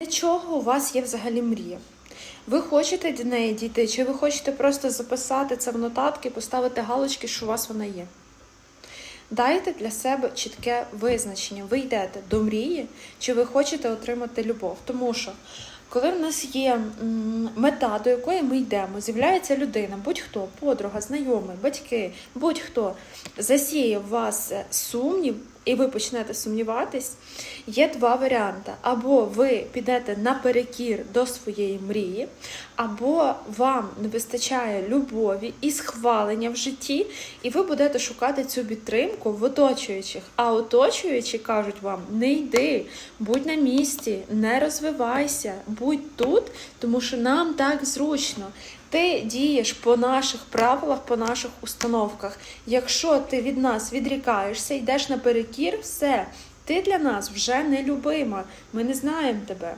Для чого у вас є взагалі мрія? Ви хочете до неї дійти, чи ви хочете просто записати це в нотатки, поставити галочки, що у вас вона є? Дайте для себе чітке визначення. Ви йдете до мрії, чи ви хочете отримати любов. Тому що, коли в нас є мета, до якої ми йдемо, з'являється людина, будь-хто, подруга, знайомий, батьки, будь-хто засіє в вас е, сумнів, і ви почнете сумніватись, є два варіанти: або ви підете наперекір до своєї мрії, або вам не вистачає любові і схвалення в житті, і ви будете шукати цю підтримку в оточуючих. А оточуючі кажуть вам: не йди, будь на місці, не розвивайся, будь тут, тому що нам так зручно. Ти дієш по наших правилах, по наших установках. Якщо ти від нас відрікаєшся, йдеш наперекір, все, ти для нас вже не любима. Ми не знаємо тебе.